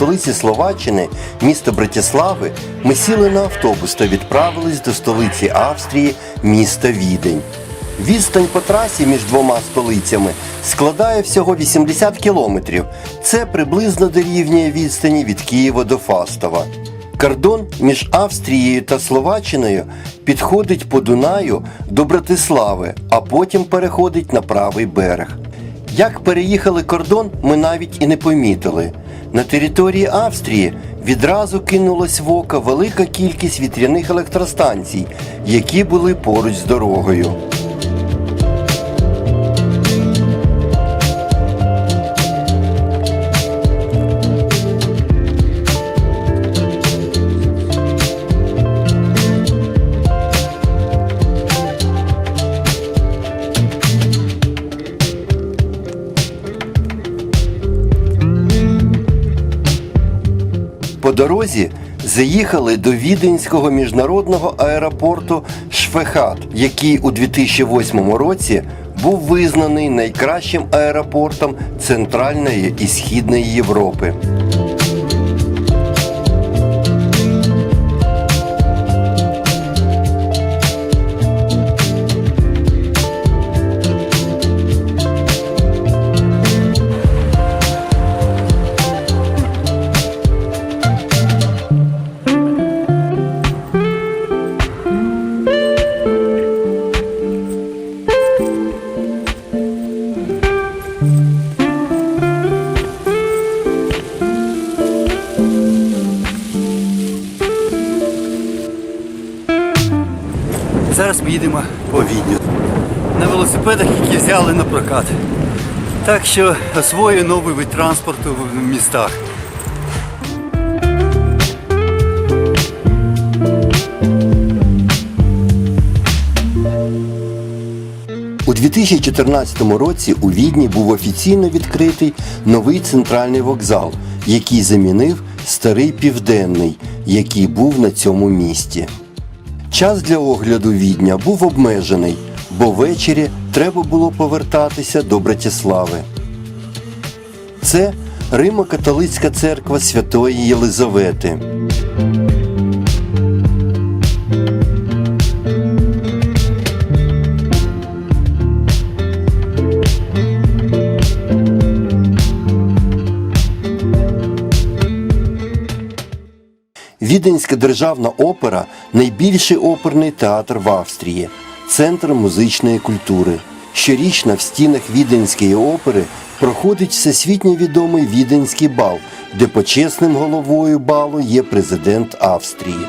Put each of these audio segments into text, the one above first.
Столиці Словаччини, міста Братислави, ми сіли на автобус та відправились до столиці Австрії, міста Відень. Відстань по трасі між двома столицями складає всього 80 кілометрів. Це приблизно дорівнює відстані від Києва до Фастова. Кордон між Австрією та Словаччиною підходить по Дунаю до Братислави, а потім переходить на правий берег. Як переїхали кордон, ми навіть і не помітили. На території Австрії відразу кинулась в око велика кількість вітряних електростанцій, які були поруч з дорогою. Дорозі заїхали до Віденського міжнародного аеропорту Швехат, який у 2008 році був визнаний найкращим аеропортом Центральної і Східної Європи. Зараз ми по Відню на велосипедах, які взяли на прокат. Так що освою новий вид транспорту в містах. У 2014 році у Відні був офіційно відкритий новий центральний вокзал, який замінив старий південний, який був на цьому місті. Час для огляду Відня був обмежений, бо ввечері треба було повертатися до Братіслави. Це Римо-католицька церква Святої Єлизавети. Віденська державна опера найбільший оперний театр в Австрії, центр музичної культури. Щорічно в стінах Віденської опери проходить всесвітньо відомий Віденський бал, де почесним головою балу є президент Австрії.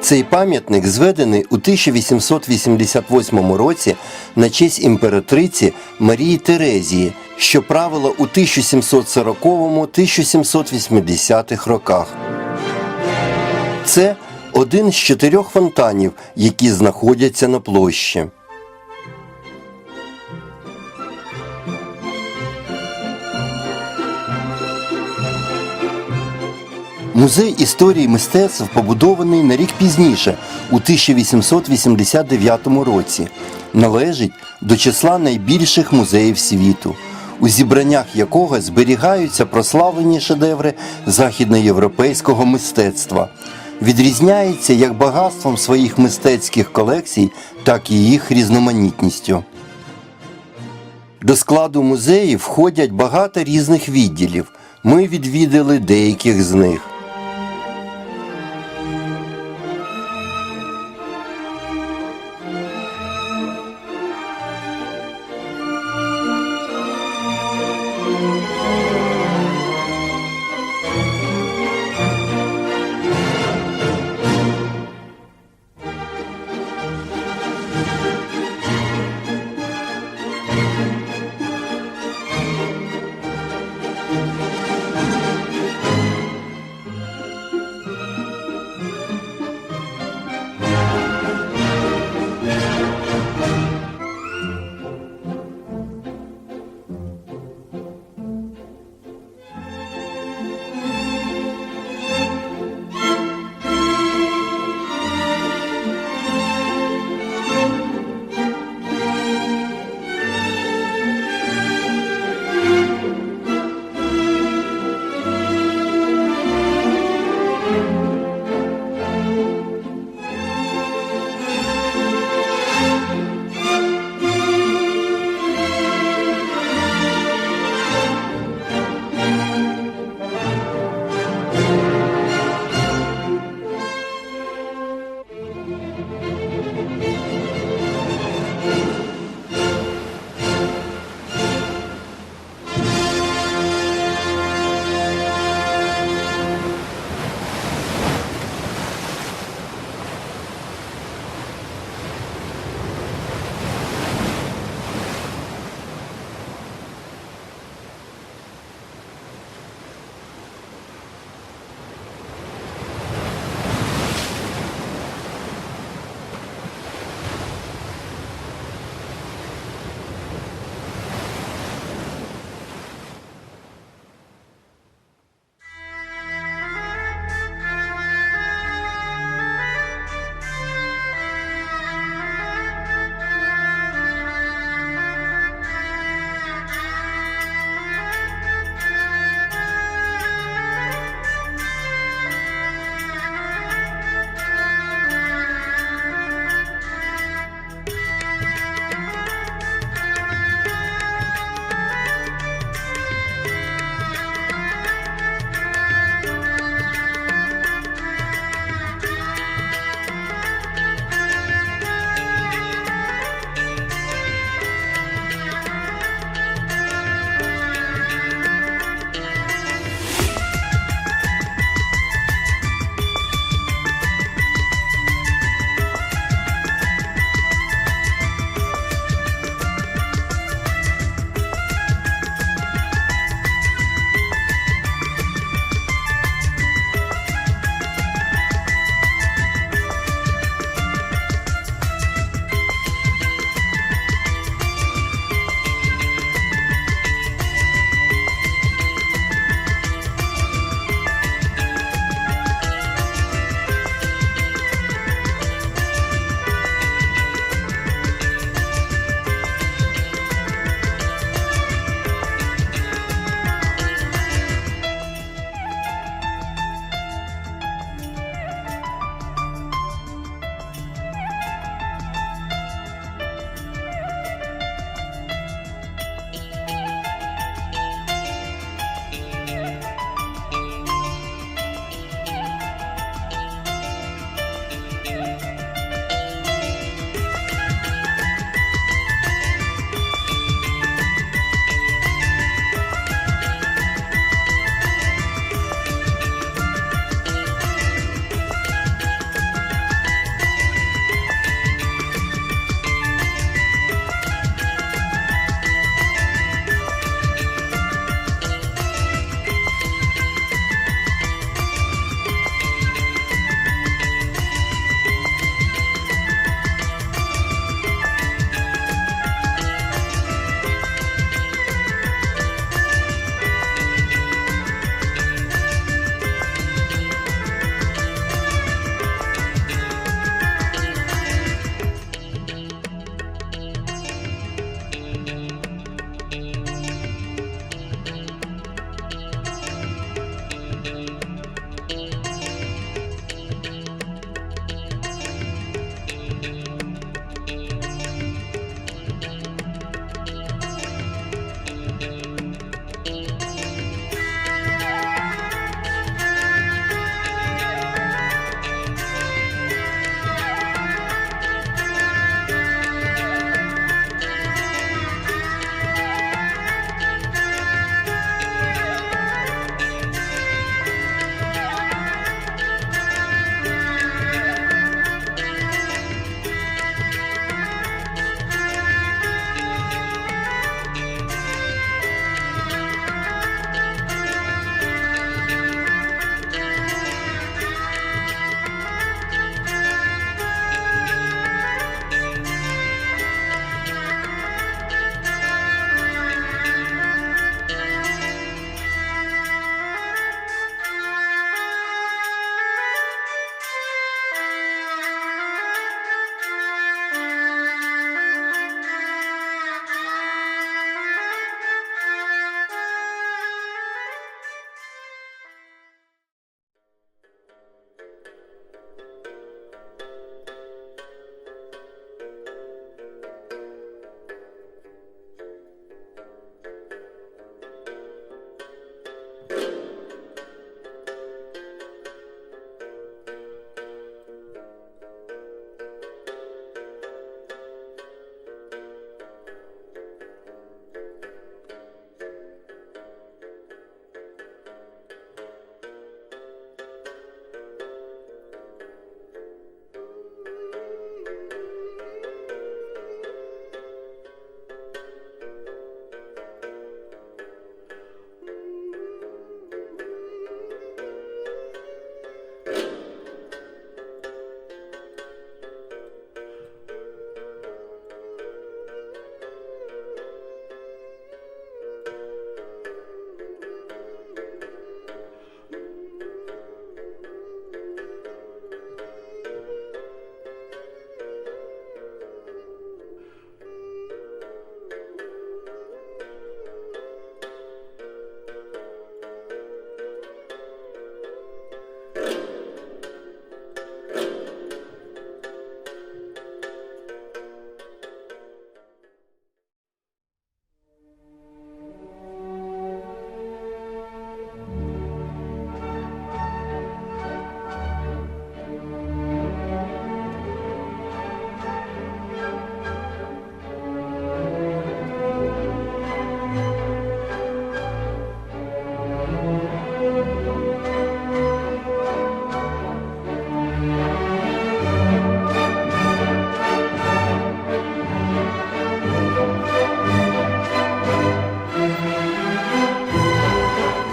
Цей пам'ятник зведений у 1888 році на честь імператриці Марії Терезії, що правила у 1740-1780 роках. Це один з чотирьох фонтанів, які знаходяться на площі. Музей історії мистецтв побудований на рік пізніше, у 1889 році. Належить до числа найбільших музеїв світу, у зібраннях якого зберігаються прославлені шедеври західноєвропейського мистецтва. Відрізняється як багатством своїх мистецьких колекцій, так і їх різноманітністю. До складу музеїв входять багато різних відділів. Ми відвідали деяких з них.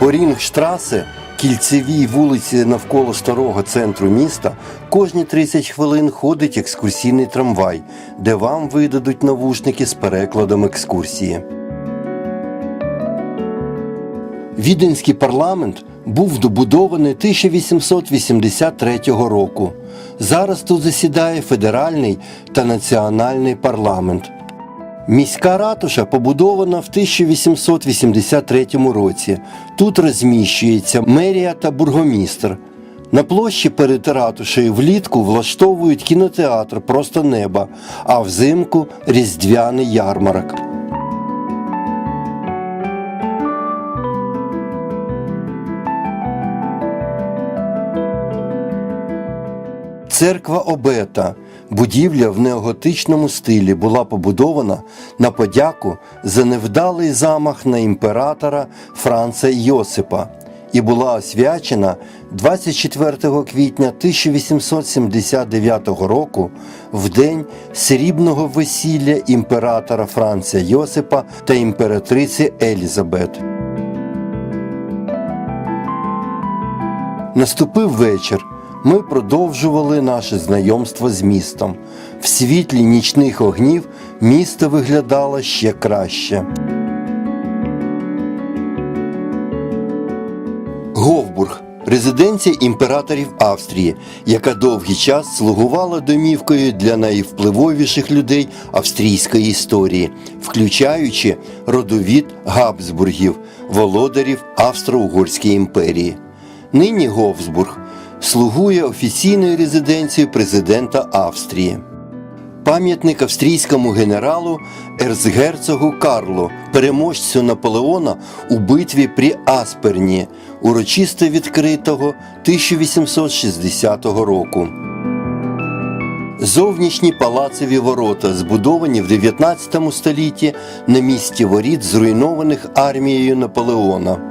По Рінгштрасе, кільцевій вулиці навколо старого центру міста, кожні 30 хвилин ходить екскурсійний трамвай, де вам видадуть навушники з перекладом екскурсії. Віденський парламент був добудований 1883 року. Зараз тут засідає федеральний та національний парламент. Міська ратуша побудована в 1883 році. Тут розміщується мерія та бургомістр. На площі перед ратушею влітку влаштовують кінотеатр Просто неба, а взимку різдвяний ярмарок. Церква Обета, будівля в неоготичному стилі, була побудована на подяку за невдалий замах на імператора Франца Йосипа і була освячена 24 квітня 1879 року в день срібного весілля імператора Франца Йосипа та імператриці Елізабет. Наступив вечір. Ми продовжували наше знайомство з містом. В світлі нічних огнів місто виглядало ще краще. Говбург резиденція імператорів Австрії, яка довгий час слугувала домівкою для найвпливовіших людей австрійської історії, включаючи родовід Габсбургів, володарів Австро-Угорської імперії. Нині Говсбург слугує офіційною резиденцією президента Австрії. Пам'ятник австрійському генералу ерцгерцогу Карлу, переможцю Наполеона у битві при Асперні, урочисто відкритого 1860 року. Зовнішні палацеві ворота, збудовані в 19 столітті на місці воріт, зруйнованих армією Наполеона.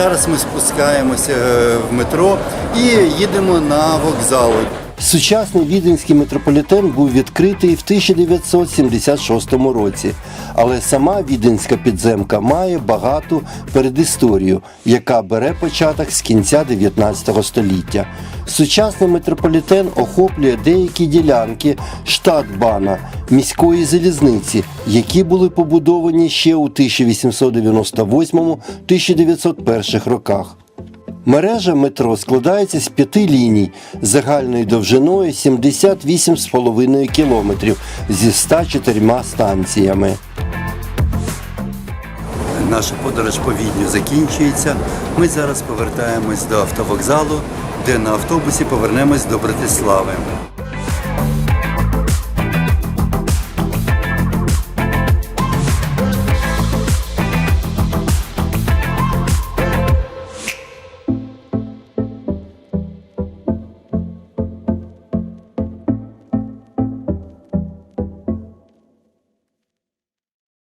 Зараз ми спускаємося е, в метро і їдемо на вокзал. Сучасний віденський метрополітен був відкритий в 1976 році, але сама віденська підземка має багату передісторію, яка бере початок з кінця 19 століття. Сучасний метрополітен охоплює деякі ділянки штатбана міської залізниці, які були побудовані ще у 1898-1901 роках. Мережа метро складається з п'яти ліній загальною довжиною 78,5 кілометрів зі 104 станціями. Наша подорож по Відню закінчується. Ми зараз повертаємось до автовокзалу, де на автобусі повернемось до Братислави.